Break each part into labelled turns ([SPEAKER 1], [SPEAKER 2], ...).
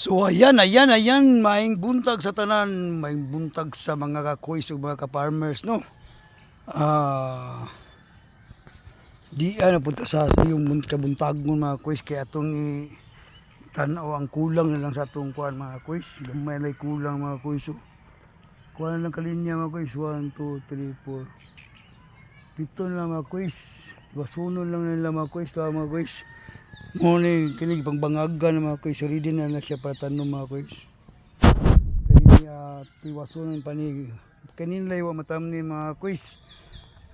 [SPEAKER 1] So ayan, ayan, ayan, maing buntag sa tanan, maing buntag sa mga kakuis ug mga ka-farmers, no? Ah, di ano punta sa yung bunt kabuntag mo mga kuis kaya atong i tanaw ang kulang na lang sa atong kuan mga kuis. Gamay lay kulang mga kuis. So, kuan na lang kalinya mga kuis. 1, 2, 3, 4. Pito na lang mga kuis. Basunon lang nila mga. Tawa mga kuis. Mo ni kini pangbangagan ng mga kuis. Ready na na siya para tanom mga kuis. Kani uh, tiwasunon pa ni kanin lay wa matam ni mga kuis.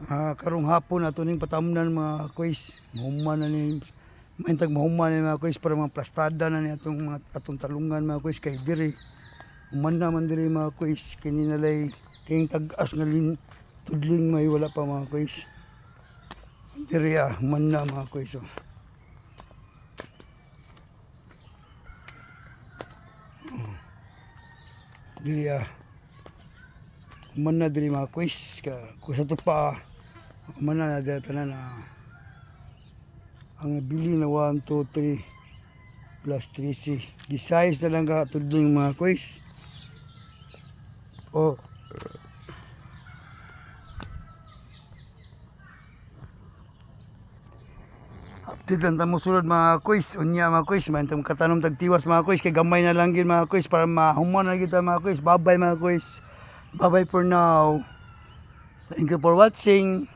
[SPEAKER 1] Ah, karong hapon ato ning patamnan mga kuis. Mahuman na ni maintag mahuman ni mga kuis para mga plastada na ni atong mga atong talungan mga kuis kay diri. Human naman diri mga kuis kini nalay king tag-as lin tudling may wala pa mga kuis. Diri ah, human na mga kuis. Oh. Diri ah. Human na diri mga kuis ka kusa to pa human na diri tanan na ang bili na 1, 2, 3 plus 3C. Di size na lang ka tudling mga kuis. Oh. Update lang tamo sulod mga kuis. Unya mga kuis. Man tam katanom tagtiwas mga kuis. Kay gamay na lang gid mga kuis para mahuman na kita mga kuis. Bye bye mga kuis. Bye bye for now. Thank you for watching.